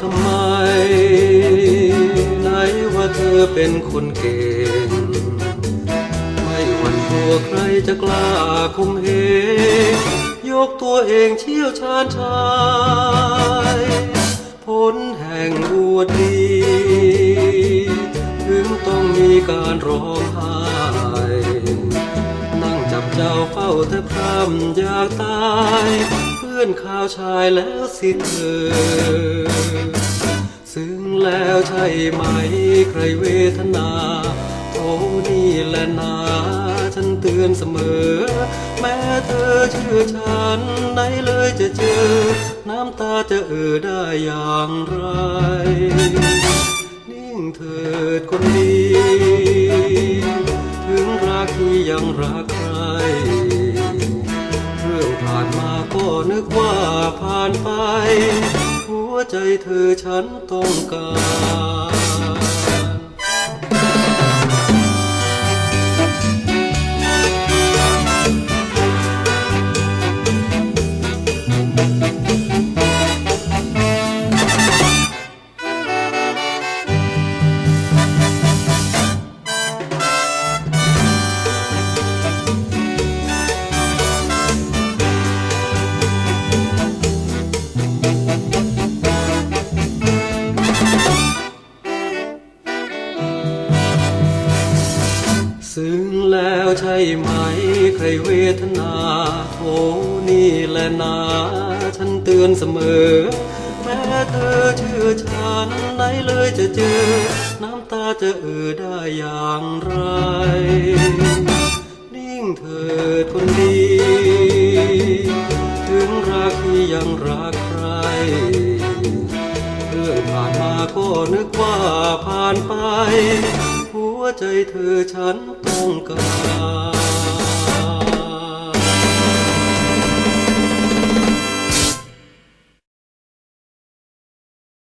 ทำไม ไหนว่าเธอเป็นคนเก่ง ไม่หวั่นกลัวใครจะกล้าคมเหงยกตัวเองเชี่ยวชาญชายผลแห่งอวดดี ถึงต้องมีการร้องไห้นั่งจับเจ้าเฝ้าแทบพร่ำอยากตาย พื่อนข่าวชายแล้วสิเธอ ซึ่งแล้วใช่ไหมใครเวทนาโทนี่แหละนาฉันเตือนเสมอ แม้เธอเชื่อฉันไหนเลยจะเจอ น้ำตาจะเอ่อได้อย่างไร นิ่งเถิดคนดี ผ่านมาก็นึกว่าผ่านไป หัวใจเธอฉันต้องการ ซึ่งแล้วใช่ไหม ใครเวทนาโทนี่แหละนา ฉันเตือนเสมอ แม้เธอเชื่อฉันไหนเลยจะเจอ น้ำตาจะเอ่อได้อย่างไร นิ่งเถิดคนดี ถึงรักที่ยังรักใคร เรื่องผ่านมาก็นึกว่าผ่านไป หัวใจเธอฉันต้องการ